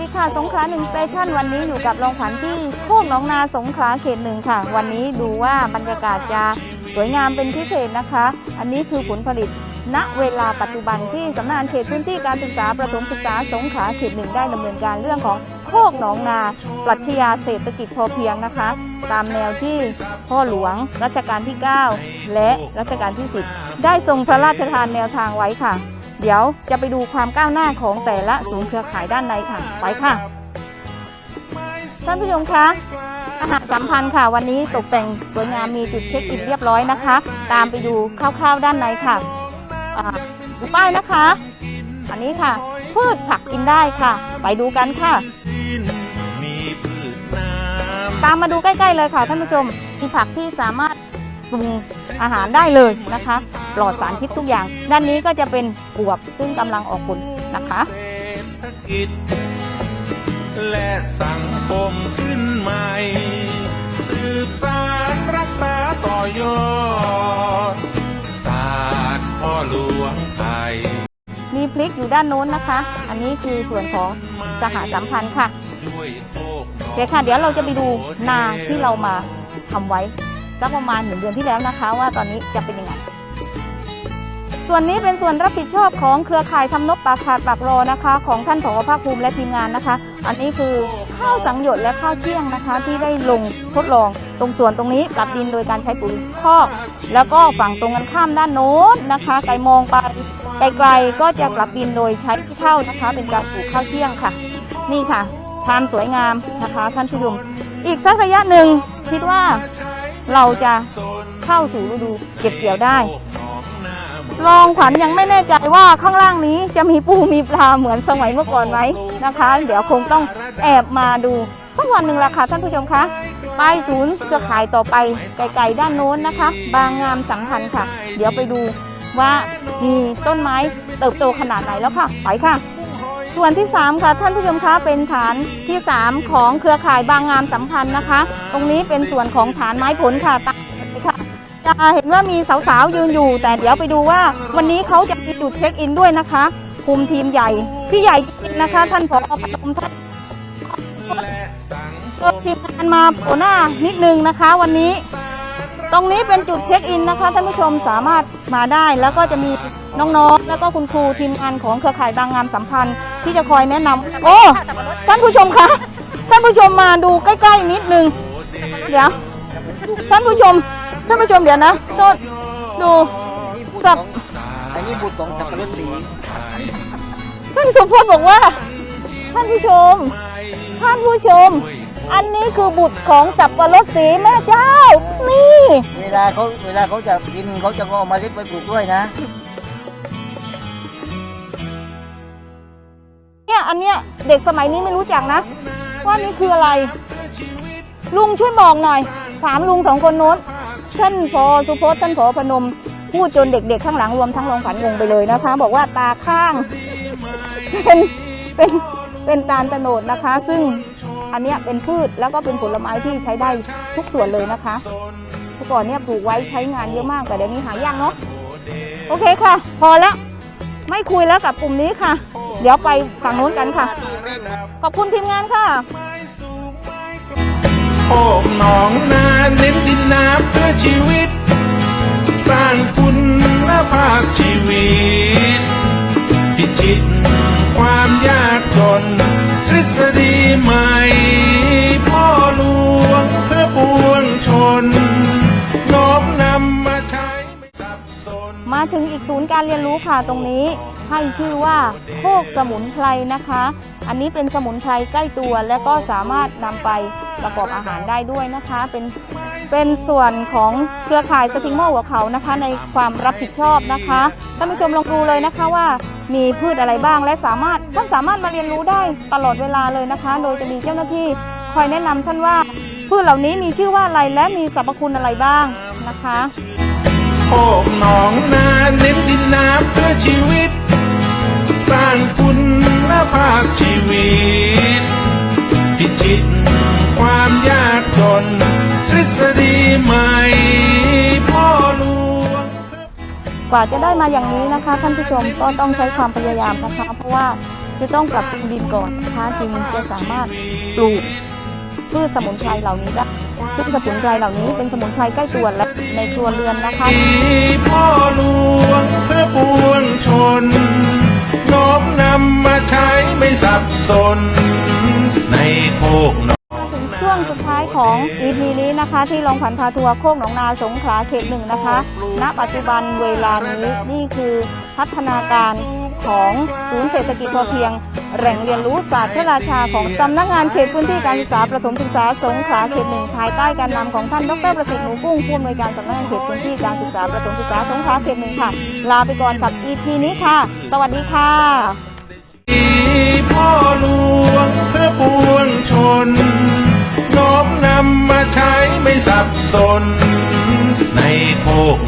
ดีค่ะ สงขลาหนึ่งสเตชันวันนี้อยู่กับรองขวัญที่โคกหนองนาสงขลาเขตหนึ่งค่ะ วันนี้ดูว่าบรรยากาศจะสวยงามเป็นพิเศษนะคะ อันนี้คือผลผลิตณเวลาปัจจุบันที่สำนักงานเขตพื้นที่การศึกษาประถมศึกษาสงขลาเขตหนึ่งได้ดำเนินการเรื่องของโคกหนองนาปรัชญาเศรษฐกิจพอเพียงนะคะ ตามแนวที่พ่อหลวงรัชกาลที่ 9 และรัชกาลที่ 10 ได้ทรงพระราชทานแนวทางไว้ค่ะ เดี๋ยวจะไปดูความก้าวหน้าของแต่ละศูนย์เครือข่ายด้านในค่ะ ไปค่ะ ท่านผู้ชมคะสหสัมพันธ์ค่ะ วันนี้ตกแต่งสวยงามมีจุดเช็คอินเรียบร้อยนะคะ ตามไปดูคร่าวๆด้านในค่ะดูป้ายนะคะ อันนี้ค่ะ พืชผักกินได้ค่ะ ไปดูกันค่ะ ตามมาดูใกล้ ๆ เลยค่ะท่านผู้ชมมีผักที่สามารถปรุงอาหารได้เลยนะคะ ปลอดสารพิษทุกอย่าง ด้านนี้ก็จะเป็นบวบซึ่งกำลังออกผลนะคะเศรษฐกิจและสังคมขึ้นใหม่สืบสารรักษาต่อยอดศาสตร์พ่อหลวงไทยมีพริกอยู่ด้านโน้นนะคะ อันนี้คือส่วนของสหสัมพันธ์ค่ะด้วยโชคโอเคค่ะ เดี๋ยวเราจะไปดูนาที่เรามาทำไว้สักประมาณหนึ่งเดือนที่แล้วนะคะ ว่าตอนนี้จะเป็นยังไง ส่วนนี้เป็นส่วนรับผิดชอบของเครือข่ายทำนบปากขาดปากรอนะคะ ของท่านผอภาคภูมิและทีมงานนะคะ อันนี้คือข้าวสังหยดและข้าวเชี่ยงนะคะ ที่ได้ลงทดลองตรงส่วนตรงนี้ปรับดินโดยการใช้ปุ๋ยคอก แล้วก็ฝั่งตรงกันข้ามด้านโน้นนะคะ ไกลมองไปไกลๆก็จะปรับดินโดยใช้ขี้เท่านะคะ เป็นการปลูกข้าวเชี่ยงค่ะ นี่ค่ะความสวยงามนะคะท่านผู้ชมอีกสักระยะหนึ่งคิดว่าเราจะเข้าสู่ฤดูเก็บเกี่ยวได้ รองขวัญยังไม่แน่ใจว่าข้างล่างนี้จะมีปูมีปลาเหมือนสมัยเมื่อก่อนไหมนะคะ เดี๋ยวคงต้องแอบมาดูสักวันหนึ่งละค่ะท่านผู้ชมคะไปศูนย์เครือข่ายต่อไปไกลๆด้านโน้นนะคะ บางงามสังพันธ์ค่ะ เดี๋ยวไปดูว่ามีต้นไม้เติบโตขนาดไหนแล้วค่ะ ไปค่ะ ส่วนที่ 3 ค่ะท่านผู้ชมคะเป็นฐานที่ 3 ของเครือข่ายบางงามสัมพันธ์นะคะ ตรงนี้เป็นส่วนของฐานไม้ผลค่ะ จะเห็นว่ามีสาวๆยืนอยู่ แต่เดี๋ยวไปดูว่า วันนี้เขาจะมีจุดเช็คอินด้วยนะคะคุมทีมใหญ่ พี่ใหญ่จริงนะคะ ท่านผอปฐมท่านเชิญทีมงานมาโผล่หน้านิดนึงนะคะ วันนี้ ตรงนี้เป็นจุดเช็คอินนะคะท่านผู้ชมสามารถมาได้แล้วก็จะมีน้องๆ แล้วก็คุณครูทีมงานของเครือข่ายบางงามสัมพันธ์ ที่จะคอยแนะนำโอ้ท่านผู้ชมคะท่านผู้ชมมาดูใกล้ๆนิดนึง เดี๋ยว ท่านผู้ชม ท่านผู้ชมเดี๋ยวนะโทษดูนี่บุตรสัขบองอันนี้บุตรของสับปะรดสีท่านสุพจน์บอกว่า ท่านผู้ชม ท่านผู้ชม อันนี้คือบุตรของสับปะรดสีแม่เจ้า นี่ เวลาเขาเวลาเขาจะกินเขาจะเอาเมาเล็ดไปปลูกด้วยนะเนี่ยอันเนี้ยเด็กสมัยนี้ไม่รู้จักนะ ว่านี่คืออะไร ลุงช่วยบอกหน่อย ถามลุงสองคนโน้น ท่านพอสุพจน์ท่านพอพนมพูดจนเด็กๆ ข้างหลังรวมทั้งรองขวัญงงไปเลยนะคะ บอกว่าตาข้างเป็นเป็นเป็นตาลตะโนดนะคะ ซึ่งอันเนี้ยเป็นพืชแล้วก็เป็นผลไม้ที่ใช้ได้ทุกส่วนเลยนะคะเมื่อก่อนเนี่ยปลูกไว้ใช้งานเยอะมากแต่เดี๋ยวนี้หายากเนาะโอเคค่ะ พอแล้วไม่คุยแล้วกับกลุ่มนี้ค่ะ เดี๋ยวไปฝั่งโน้นกันค่ะ ขอบคุณทีมงานค่ะ โอ้หนองนา เน้นดินน้ำเพื่อชีวิต สร้างคุณภาพชีวิต พิชิตความยากจน ทฤษฎีใหม่ พ่อหลวงเพื่อปวงชนน้อมนำมาใช้ไม่สับสน มาถึงอีกศูนย์การเรียนรู้ค่ะตรงนี้ให้ชื่อว่าโคกสมุนไพรนะคะ อันนี้เป็นสมุนไพรใกล้ตัวและก็สามารถนำไปประกอบอาหารได้ด้วยนะคะ เป็น เป็นส่วนของเครือข่ายสติงโมหัวเขานะคะ ในความรับผิดชอบนะคะท่านผู้ชมลองดูเลยนะคะว่ามีพืชอะไรบ้างและสามารถท่านสามารถมาเรียนรู้ได้ตลอดเวลาเลยนะคะ โดยจะมีเจ้าหน้าที่คอยแนะนำท่านว่าพืชเหล่านี้มีชื่อว่าอะไรและมีสรรพคุณอะไรบ้างนะคะโอ้หนองนาเน้นดินน้ำเพื่อชีวิต สร้างคุณภาพชีวิต พิชิตความยาก หม่พ่อหลวง กว่าจะได้มาอย่างนี้นะคะ ท่านผู้ชมก็ต้องใช้ความพยายามนะคะ เพราะว่าจะต้องปรับปรุงดินก่อนนะคะจึงจะสามารถปลูกพืชสมุนไพรเหล่านี้ได้ซึ่งสมุนไพรเหล่านี้เป็นสมุนไพรใกล้ตัวและในครัวเรือนนะคะ พ่อหลวงเพื่อป ของ EP นี้นะคะที่ลองผันพาทัวร์โคกหนองนาสงขลาเขตหนึ่งนะคะณปัจจุบันเวลานี้นี่คือพัฒนาการของศูนย์เศรษฐกิจพอเพียง แหล่งเรียนรู้ศาสตร์พระราชาของสำนักงานเขตพื้นที่การศึกษาประถมศึกษาสงขลาเขตหนึ่งภายใต้การนำของท่านดรประสิทธิ์หนูกุ้งผู้อำนวยการสำนักงานเขตพื้นที่การศึกษาประถมศึกษาสงขลาเขตหนึ่งค่ะ ลาไปก่อนกับ EP นี้ค่ะ สวัสดีค่ะพ่อหลวง สนในโคก